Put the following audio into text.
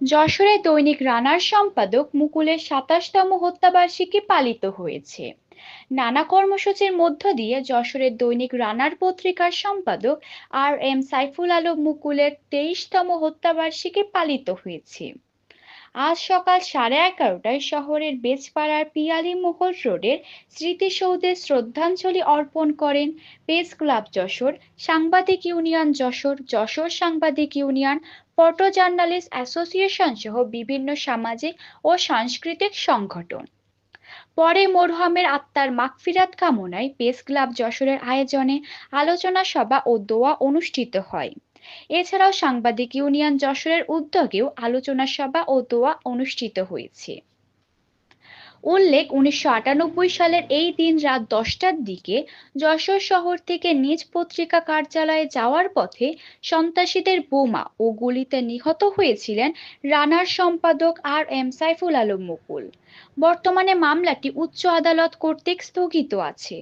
যশোরে দৈনিক রানার সম্পাদক মুকুলের সাতাশতম হত্যাবার্ষিকী পালিত হয়েছে। নানা কর্মসূচির মধ্য দিয়ে যশোরের দৈনিক রানার পত্রিকার সম্পাদক আর এম সাইফুল আলম মুকুলের তেইশতম হত্যাবার্ষিকী পালিত হয়েছে। আজ সকাল সাড়ে এগারোটায় শহরের বেজপাড়ার পিয়ালী মোহর রোডের স্মৃতিসৌধে শ্রদ্ধাঞ্জলি অর্পণ করেন প্রেস ক্লাব যশোর, সাংবাদিক ইউনিয়ন যশোর যশোর সাংবাদিক ইউনিয়ন, ফটো জার্নালিস্ট অ্যাসোসিয়েশন সহ বিভিন্ন সামাজিক ও সাংস্কৃতিক সংগঠন। পরে মোরহামের আত্মার মাগফিরাত কামনায় প্রেস ক্লাব যশোরের আয়োজনে আলোচনা সভা ও দোয়া অনুষ্ঠিত হয়। এছাড়াও সাংবাদিক ইউনিয়ন যশোরের উদ্যোগেও আলোচনা সভা ও দোয়া অনুষ্ঠিত হয়েছে। উল্লেখ, উনিশশো আটানব্বই সালের এই দিন রাত দশটার দিকে যশোর শহর থেকে নিজ পত্রিকা কার্যালয়ে যাওয়ার পথে সন্ত্রাসীদের বোমা ও গুলিতে নিহত হয়েছিলেন রানার সম্পাদক আর এম সাইফুল আলম মুকুল। বর্তমানে মামলাটি উচ্চ আদালত কর্তৃক স্থগিত আছে।